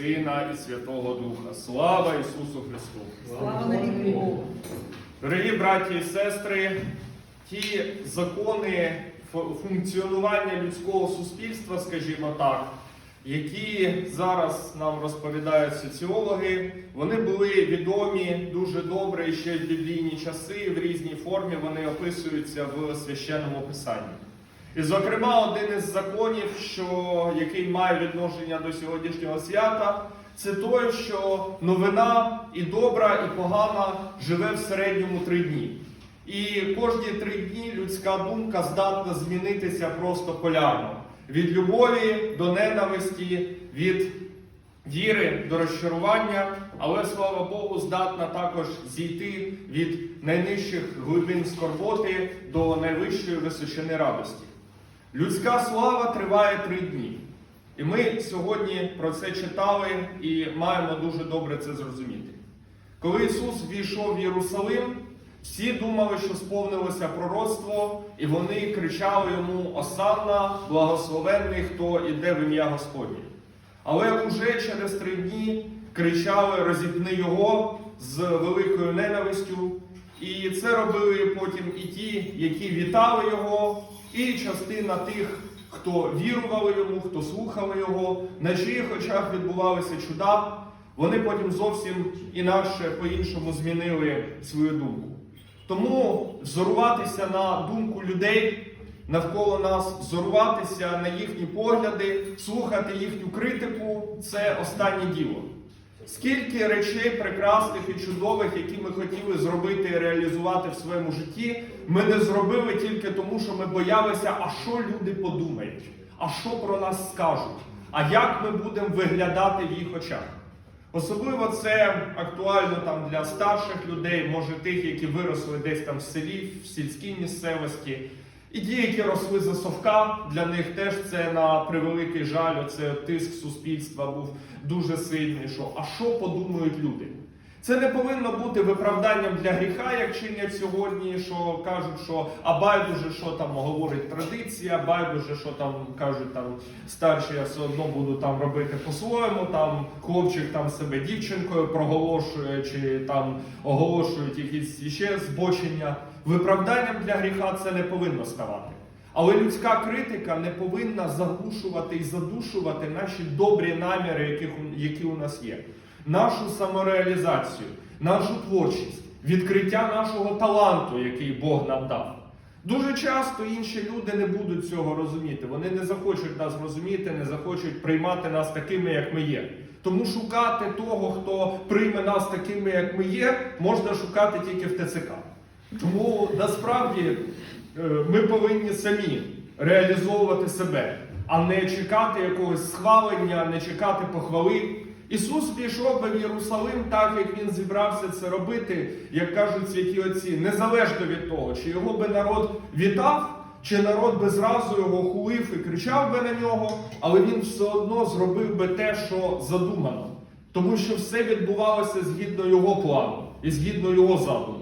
Сина і Святого Духа. Слава Ісусу Христу! Слава Богу. Дорогі браті і сестри, ті закони функціонування людського суспільства, скажімо так, які зараз нам розповідають соціологи, вони були відомі дуже добре ще в біблійні часи, в різній формі вони описуються в священному писанні. І, зокрема, один із законів, що, який має відношення до сьогоднішнього свята, це той, що новина і добра, і погана живе в середньому три дні. І кожні три дні людська думка здатна змінитися просто полярно. Від любові до ненависті, від віри до розчарування, але слава Богу, здатна також зійти від найнижчих глибин скорботи до найвищої височини радості. Людська слава триває три дні. І ми сьогодні про це читали і маємо дуже добре це зрозуміти. Коли Ісус війшов в Єрусалим, всі думали, що сповнилося пророцтво, і вони кричали йому Осанна, благословенний, хто іде в ім'я Господнє. Але уже через три дні кричали розіпни його з великою ненавистю. І це робили потім і ті, які вітали його, і частина тих, хто вірували йому, хто слухали його, на чиїх очах відбувалися чуда, вони потім зовсім інакше по-іншому змінили свою думку. Тому зоруватися на думку людей навколо нас, зоруватися на їхні погляди, слухати їхню критику це останнє діло. Скільки речей прекрасних і чудових, які ми хотіли зробити і реалізувати в своєму житті, ми не зробили тільки тому, що ми боялися, а що люди подумають, а що про нас скажуть, а як ми будемо виглядати в їх очах. Особливо це актуально там для старших людей, може тих, які виросли десь там в селі, в сільській місцевості. І ті, які росли за совка, для них теж це на превеликий жаль, оце тиск суспільства був дуже сильний. Що а що подумають люди? Це не повинно бути виправданням для гріха, як чинять сьогодні, що кажуть, що а байдуже, що там говорить традиція, байдуже, що там кажуть там старші, я все одно буду там робити по-своєму. Там хлопчик там себе дівчинкою проголошує, чи там оголошують якісь ще збочення. Виправданням для гріха це не повинно ставати. Але людська критика не повинна заглушувати і задушувати наші добрі наміри, які у нас є, нашу самореалізацію, нашу творчість, відкриття нашого таланту, який Бог нам дав. Дуже часто інші люди не будуть цього розуміти. Вони не захочуть нас розуміти, не захочуть приймати нас такими, як ми є. Тому шукати того, хто прийме нас такими, як ми є, можна шукати тільки в ТЦК. Тому насправді е, ми повинні самі реалізовувати себе, а не чекати якогось схвалення, не чекати похвали. Ісус пішов би в Єрусалим так, як він зібрався це робити, як кажуть святі отці, незалежно від того, чи його би народ вітав, чи народ би зразу його хулив і кричав би на нього, але він все одно зробив би те, що задумано. Тому що все відбувалося згідно його плану і згідно його задуму.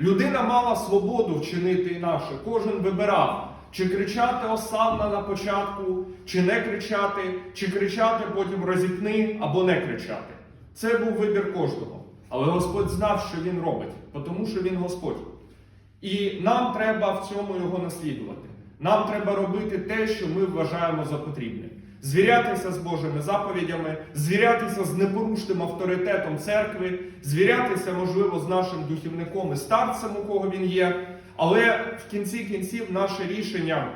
Людина мала свободу вчинити інакше. Кожен вибирав, чи кричати осанна на початку, чи не кричати, чи кричати потім розіпни або не кричати. Це був вибір кожного. Але Господь знав, що він робить, тому що він Господь. І нам треба в цьому його наслідувати. Нам треба робити те, що ми вважаємо за потрібне. Звірятися з Божими заповідями, звірятися з непорушним авторитетом церкви, звірятися, можливо, з нашим духівником і старцем, у кого він є. Але в кінці кінців наше рішення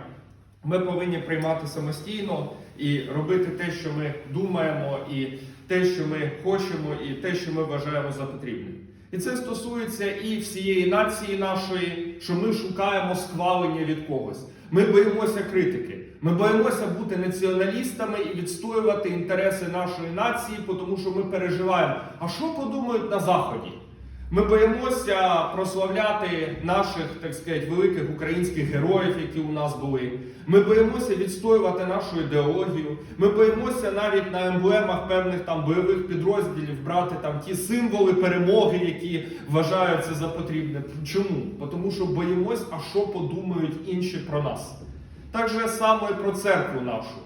ми повинні приймати самостійно і робити те, що ми думаємо, і те, що ми хочемо, і те, що ми вважаємо за потрібне. І це стосується і всієї нації нашої, що ми шукаємо схвалення від когось. Ми боїмося критики. Ми боїмося бути націоналістами і відстоювати інтереси нашої нації, тому що ми переживаємо, а що подумають на Заході? Ми боїмося прославляти наших, так сказати, великих українських героїв, які у нас були. Ми боїмося відстоювати нашу ідеологію. Ми боїмося навіть на емблемах певних там бойових підрозділів брати там ті символи перемоги, які вважаються за потрібне. Чому? Тому що боїмось, а що подумають інші про нас. Так же само і про церкву нашу.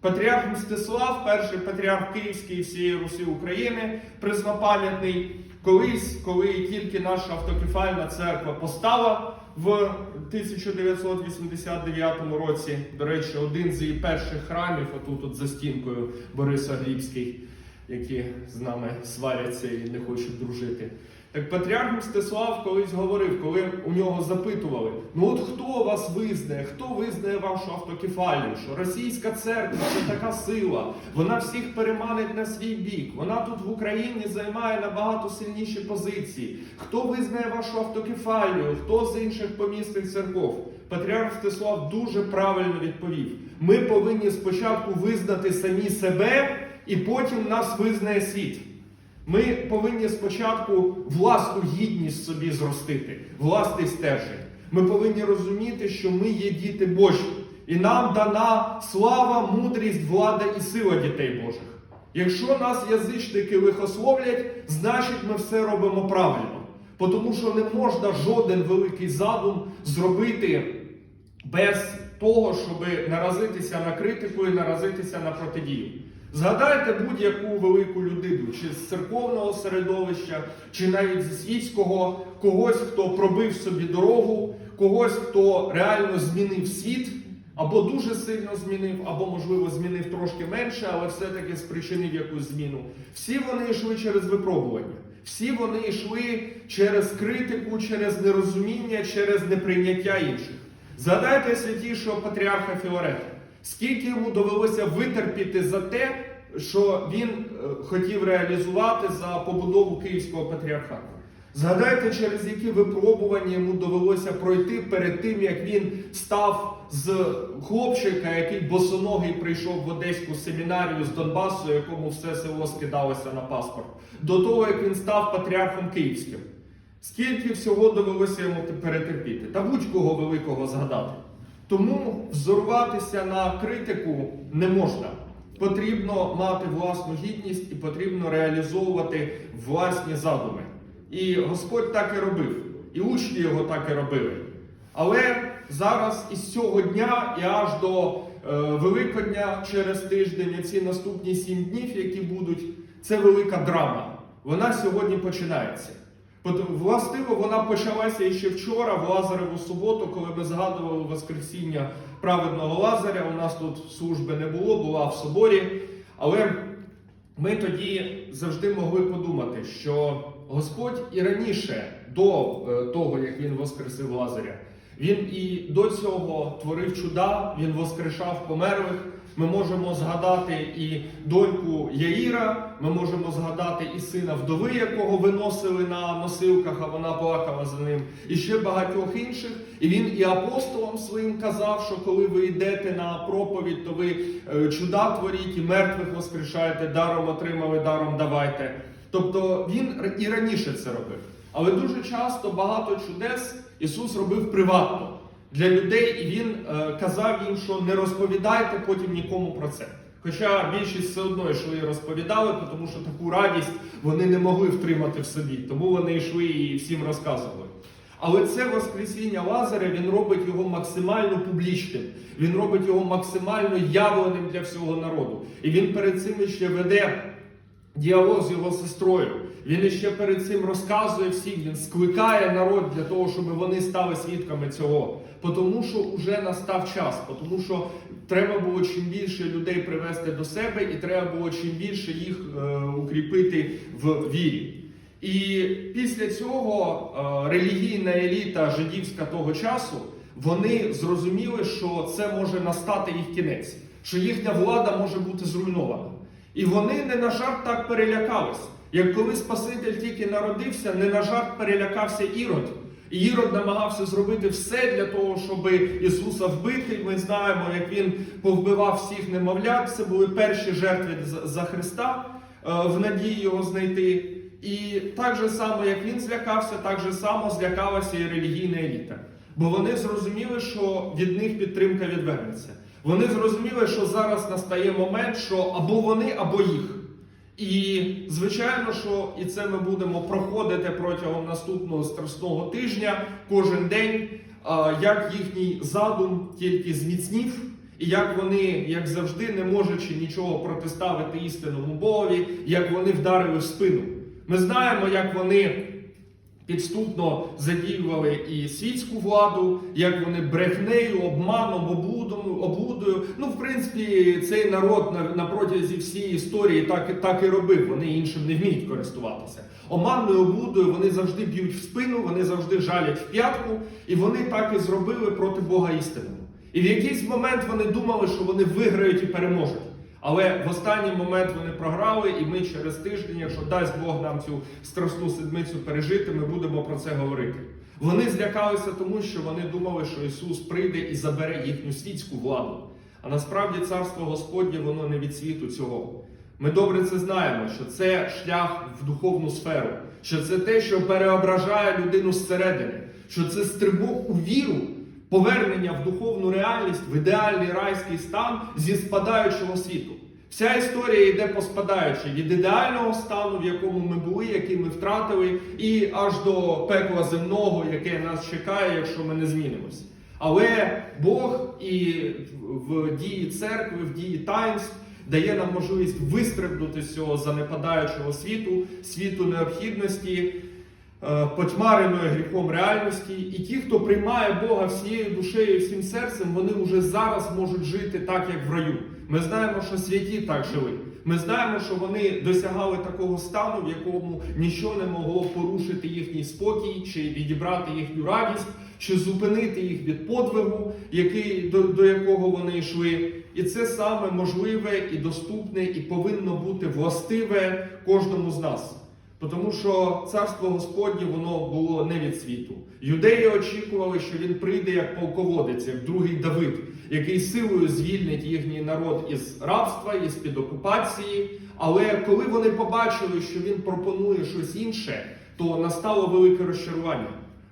Патріарх Мстислав, перший патріарх Київський всієї Русі України, преснопам'ятний, колись, коли тільки наша автокефальна церква постала в 1989 році, до речі, один з її перших храмів, отут от за стінкою Бориса Глібський, які з нами сваряться і не хочуть дружити. Так патріарх Мстислав колись говорив, коли у нього запитували: ну от хто вас визнає, хто визнає вашу автокефалію? Що російська церква це така сила, вона всіх переманить на свій бік. Вона тут в Україні займає набагато сильніші позиції. Хто визнає вашу автокефалію? Хто з інших помісних церков? Патріарх Мстислав дуже правильно відповів: ми повинні спочатку визнати самі себе, і потім нас визнає світ. Ми повинні спочатку власну гідність собі зростити, власний стержень. Ми повинні розуміти, що ми є діти Божі, і нам дана слава, мудрість, влада і сила дітей Божих. Якщо нас язичники лихословлять, значить ми все робимо правильно. Тому що не можна жоден великий задум зробити без того, щоб наразитися на критику і наразитися на протидію. Згадайте будь-яку велику людину, чи з церковного середовища, чи навіть зі світського, когось, хто пробив собі дорогу, когось, хто реально змінив світ, або дуже сильно змінив, або, можливо, змінив трошки менше, але все-таки спричинив якусь зміну. Всі вони йшли через випробування. Всі вони йшли через критику, через нерозуміння, через неприйняття інших. Згадайте святішого патріарха Філарета. Скільки йому довелося витерпіти за те, що він е, хотів реалізувати за побудову Київського патріархату. Згадайте, через які випробування йому довелося пройти перед тим, як він став з хлопчика, який босоногий прийшов в Одеську семінарію з Донбасу, якому все село скидалося на паспорт, до того, як він став патріархом Київським. Скільки всього довелося йому перетерпіти? Та будь-кого великого згадати. Тому взорватися на критику не можна. Потрібно мати власну гідність і потрібно реалізовувати власні задуми. І Господь так і робив, і учні його так і робили. Але зараз із цього дня і аж до е, Великодня через тиждень, ці наступні сім днів, які будуть, це велика драма. Вона сьогодні починається. Властиво, вона почалася ще вчора, в Лазареву суботу, коли ми згадували Воскресіння праведного Лазаря. У нас тут служби не було, була в соборі. Але ми тоді завжди могли подумати, що Господь і раніше, до е, того, як він воскресив Лазаря, він і до цього творив чуда, він воскрешав померлих. Ми можемо згадати і доньку Яїра, ми можемо згадати і сина вдови, якого виносили на носилках, а вона плакала за ним, і ще багатьох інших. І він і апостолам своїм казав, що коли ви йдете на проповідь, то ви е, чуда творіть і мертвих воскрешаєте, даром отримали, даром давайте. Тобто він і раніше це робив. Але дуже часто багато чудес Ісус робив приватно для людей, і він е, казав їм, що не розповідайте потім нікому про це. Хоча більшість все одно йшли і розповідали, тому що таку радість вони не могли втримати в собі, тому вони йшли і всім розказували. Але це Воскресіння Лазаря він робить його максимально публічним, він робить його максимально явленим для всього народу. І він перед цим ще веде діалог з його сестрою. Він ще перед цим розказує всім, він скликає народ для того, щоб вони стали свідками цього. Тому що вже настав час, тому що треба було чим більше людей привести до себе, і треба було чим більше їх е, укріпити в вірі. І після цього е, релігійна еліта жидівська того часу вони зрозуміли, що це може настати їх кінець, що їхня влада може бути зруйнована. І вони не на жарт так перелякались. Як коли Спаситель тільки народився, не на жарт перелякався Ірод. І Ірод намагався зробити все для того, щоб Ісуса вбити. Ми знаємо, як він повбивав всіх немовлят. Це були перші жертви за Христа е, в надії його знайти. І так же само, як він злякався, так же само злякалася і релігійна еліта. Бо вони зрозуміли, що від них підтримка відвернеться. Вони зрозуміли, що зараз настає момент, що або вони, або їх. І, звичайно, що і це ми будемо проходити протягом наступного страсного тижня кожен день, як їхній задум тільки зміцнів, І як вони, як завжди, не можучи нічого протиставити істинному Богові, як вони вдарили в спину. Ми знаємо, як вони підступно задіювали і світську владу, як вони брехнею, обманом, облудом, облудою. Ну, в принципі, цей народ на, на протязі всієї історії так, так і робив. Вони іншим не вміють користуватися. Оманною облудою вони завжди б'ють в спину, вони завжди жалять в п'ятку, і вони так і зробили проти Бога істинного. І в якийсь момент вони думали, що вони виграють і переможуть. Але в останній момент вони програли, і ми через тиждень, якщо дасть Бог нам цю страсну седмицю пережити, ми будемо про це говорити. Вони злякалися тому, що вони думали, що Ісус прийде і забере їхню світську владу. А насправді царство Господнє воно не від світу цього. Ми добре це знаємо, що це шлях в духовну сферу, що це те, що переображає людину зсередини, що це стрибок у віру, повернення в духовну реальність, в ідеальний райський стан зі спадаючого світу. Вся історія йде по спадаючи від ідеального стану, в якому ми були, який ми втратили, і аж до пекла земного, яке нас чекає, якщо ми не змінимось. Але Бог і в дії церкви, в дії таїнств дає нам можливість вистрибнути з цього занепадаючого світу, світу необхідності, е, потьмареної гріхом реальності. І ті, хто приймає Бога всією душею і всім серцем, вони вже зараз можуть жити так, як в раю. Ми знаємо, що святі так жили. Ми знаємо, що вони досягали такого стану, в якому нічого не могло порушити їхній спокій, чи відібрати їхню радість, чи зупинити їх від подвигу, який, до, до якого вони йшли. І це саме можливе і доступне, і повинно бути властиве кожному з нас. Тому що царство Господнє воно було не від світу. Юдеї очікували, що він прийде як полководець, як другий Давид, який силою звільнить їхній народ із рабства, із під окупації. Але коли вони побачили, що він пропонує щось інше, то настало велике розчарування.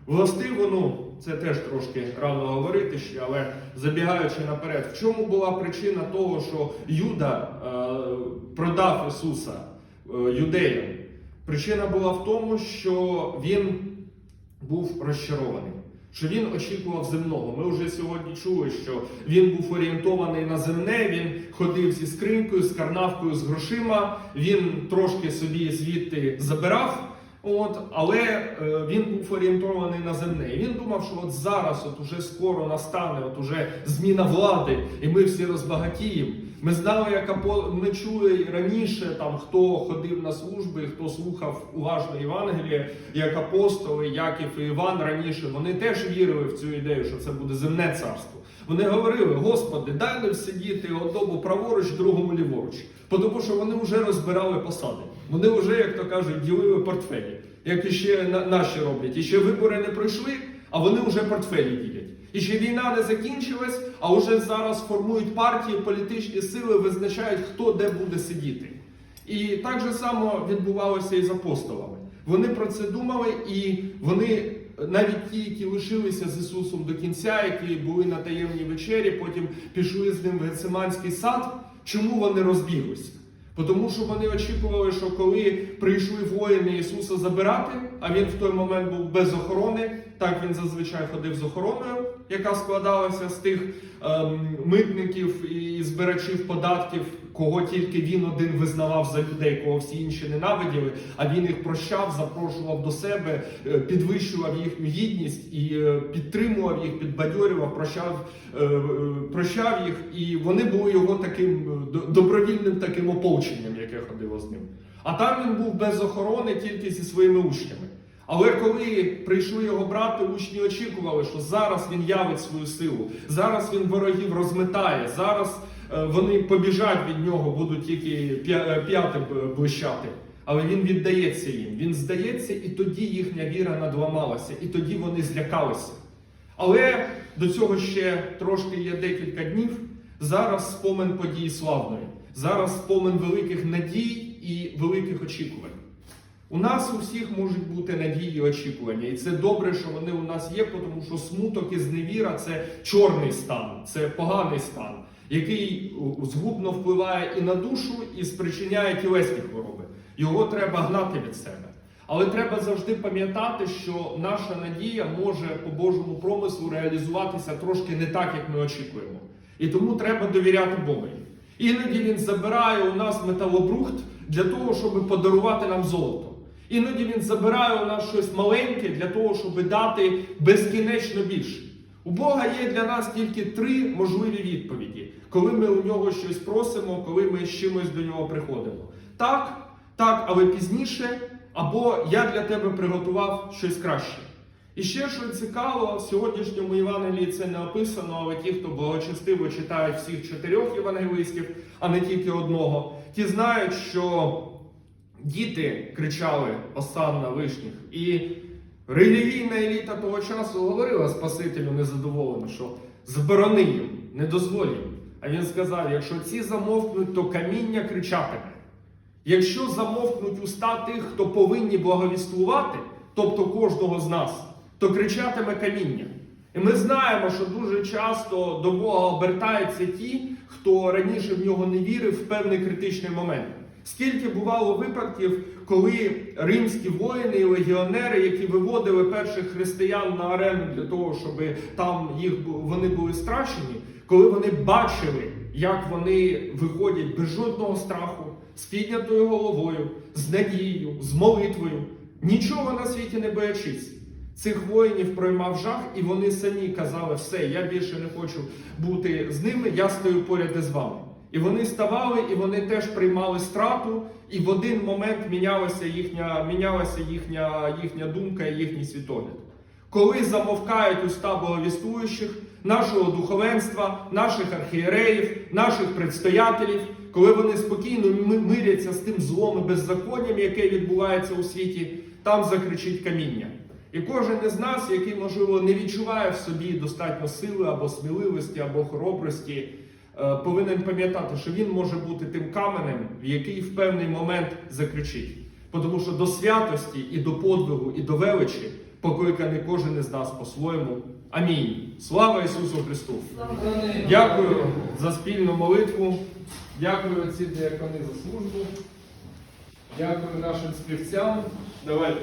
Властиво, ну це теж трошки рано говорити ще, але забігаючи наперед, в чому була причина того, що Юда е, продав Ісуса е, юдеям? Причина була в тому, що він був розчарований, що він очікував земного. Ми вже сьогодні чули, що він був орієнтований на земне, він ходив зі скринькою, з карнавкою, з грошима, він трошки собі звідти забирав. От, але е, він був орієнтований на земне. І він думав, що от зараз, от уже скоро настане, от уже зміна влади, і ми всі розбагатіємо. Ми знали, як апо... ми чули раніше, там хто ходив на служби, хто слухав уважно Євангеліє, як апостоли, Яків і Іван раніше, вони теж вірили в цю ідею, що це буде земне царство. Вони говорили: Господи, дай нам сидіти одному праворуч, другому ліворуч. Тому що вони вже розбирали посади. Вони вже, як то кажуть, ділили портфелі, як і ще на- наші роблять. І ще вибори не пройшли, а вони вже портфелі ділять. І ще війна не закінчилась, а вже зараз формують партії, політичні сили, визначають, хто де буде сидіти. І так же само відбувалося і з апостолами. Вони про це думали, і вони, навіть ті, які лишилися з Ісусом до кінця, які були на таємній вечері, потім пішли з ним в Гециманський сад. Чому вони розбіглися? Тому що вони очікували, що коли прийшли воїни Ісуса забирати, а він в той момент був без охорони, так він зазвичай ходив з охороною, яка складалася з тих ем, митників і збирачів податків, кого тільки він один визнавав за людей, кого всі інші ненавиділи, а він їх прощав, запрошував до себе, е, підвищував їхню гідність і е, підтримував їх, підбадьорював, прощав, е, прощав їх, і вони були його таким добровільним таким ополченням, яке ходило з ним. А там він був без охорони тільки зі своїми учнями. Але коли прийшли його брати, учні очікували, що зараз він явить свою силу, зараз він ворогів розметає, зараз вони побіжать від нього, будуть тільки е, п'яти блищати. Але він віддається їм. Він здається, і тоді їхня віра надламалася, і тоді вони злякалися. Але до цього ще трошки є декілька днів. Зараз спомин події славної, зараз спомин великих надій і великих очікувань. У нас у всіх можуть бути надії і очікування, і це добре, що вони у нас є, тому що смуток і зневіра це чорний стан, це поганий стан, який згубно впливає і на душу, і спричиняє тілесні хвороби. Його треба гнати від себе. Але треба завжди пам'ятати, що наша надія може по Божому промислу реалізуватися трошки не так, як ми очікуємо. І тому треба довіряти Богу. Іноді він забирає у нас металобрухт для того, щоб подарувати нам золото. Іноді він забирає у нас щось маленьке для того, щоб дати безкінечно більше. У Бога є для нас тільки три можливі відповіді, коли ми у нього щось просимо, коли ми з чимось до нього приходимо. Так, так, але пізніше, або я для тебе приготував щось краще. І ще що цікаво, в сьогоднішньому Євангелії це не описано, але ті, хто благочестиво читають всіх чотирьох євангелистів, а не тільки одного, ті знають, що діти кричали Осанна вишніх. І релігійна еліта того часу говорила Спасителю незадоволено, що заборони їм, не дозволь їм. А він сказав: якщо ці замовкнуть, то каміння кричатиме. Якщо замовкнуть уста тих, хто повинні благовіствувати, тобто кожного з нас, то кричатиме каміння. І ми знаємо, що дуже часто до Бога обертаються ті, хто раніше в нього не вірив в певний критичний момент. Скільки бувало випадків, коли римські воїни і легіонери, які виводили перших християн на арену для того, щоб там їх вони були страшені, коли вони бачили, як вони виходять без жодного страху, з піднятою головою, з надією, з молитвою, нічого на світі не боячись. Цих воїнів проймав жах, і вони самі казали, все, я більше не хочу бути з ними, я стою поряд із вами. І вони ставали, і вони теж приймали страту, і в один момент мінялася їхня, мінялася їхня, їхня думка і їхній світогляд. Коли замовкають уста благовістуючих, нашого духовенства, наших архієреїв, наших предстоятелів, коли вони спокійно миряться з тим злом і беззаконням, яке відбувається у світі, там закричить каміння. І кожен із нас, який, можливо, не відчуває в собі достатньо сили або сміливості, або хоробрості, е, повинен пам'ятати, що він може бути тим каменем, в який в певний момент закричить. Тому що до святості і до подвигу, і до величі покликаний кожен із нас по-своєму. Амінь. Слава Ісусу Христу! Дякую за спільну молитву. Дякую отці діакони за службу. Дякую нашим співцям. Давайте.